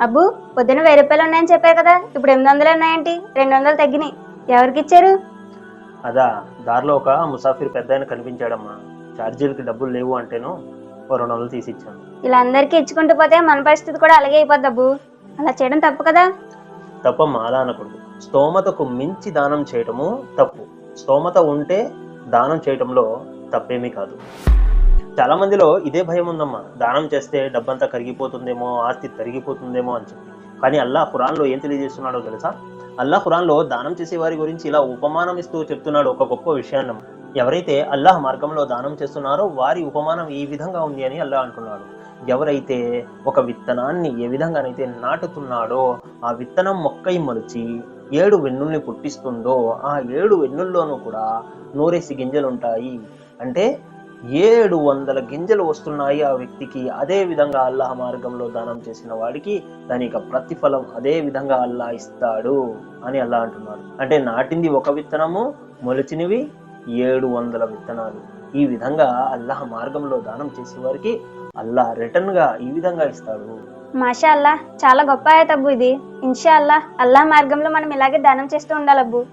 అబ్బు పొద్దున వెయ్యి రూపాయలు ఉన్నాయని చెప్పారు కదా. ఇప్పుడు ఎనిమిది వందలు ఉన్నాయేంటి? రెండు వందలు తగ్గినాయి. ఎవరికి ఇచ్చారు అదా దారిలో ఒక ముసాఫిర్ పెద్ద ఆయన కనిపించాడమ్మా. ఛార్జీలకి డబ్బులు లేవు అంటేను ఓ రెండు వందలు తీసి ఇచ్చాను ఇలా అందరికీ ఇచ్చుకుంటూ పోతే మన పరిస్థితి కూడా అలాగే అయిపోద్ది అబ్బు. అలా చేయడం తప్పు కదా? తప్పమ్మా అలా అనకూడదు. స్తోమతకు మించి దానం చేయటము తప్పు. స్తోమత ఉంటే దానం చేయటంలో తప్పేమీ కాదు. చాలా మందిలో ఇదే భయం ఉందమ్మా. దానం చేస్తే డబ్బంతా కరిగిపోతుందేమో ఆస్తి తరిగిపోతుందేమో అని చెప్పి. కానీ అల్లా ఖురాన్లో ఏం తెలియజేస్తున్నాడో తెలుసా? అల్లా ఖురాన్లో దానం చేసే వారి గురించి ఇలా ఉపమానం ఇస్తూ చెప్తున్నాడు ఒక గొప్ప విషయాన్ని. ఎవరైతే అల్లాహ్ మార్గంలో దానం చేస్తున్నారో వారి ఉపమానం ఈ విధంగా ఉంది అని అల్లా అంటున్నాడు. ఎవరైతే ఒక విత్తనాన్ని ఏ విధంగానైతే నాటుతున్నాడో ఆ విత్తనం మొక్కై మలిచి ఏడు వెన్నుల్ని పుట్టిస్తుందో ఆ ఏడు వెన్నుల్లోనూ కూడా నూరేసి గింజలుంటాయి. అంటే ఏడు వందల గింజలు వస్తున్నాయి ఆ వ్యక్తికి. అదే విధంగా అల్లాహ్ మార్గంలో దానం చేసిన వాడికి దాని యొక్క ప్రతిఫలం అదే విధంగా అల్లా ఇస్తాడు అని అల్లా అంటున్నాడు. అంటే నాటింది ఒక విత్తనము మొలిచినవి ఏడు వందల విత్తనాలు. ఈ విధంగా అల్లాహ్ మార్గంలో దానం చేసే వారికి అల్లా రిటర్న్గా ఈ విధంగా ఇస్తాడు. మాషా అల్లా చాలా గొప్ప ఆయత ఇది. ఇన్షా అల్లా అల్లా మార్గంలో మనం ఇలాగే దానం చేస్తూ ఉండాలబ్బు.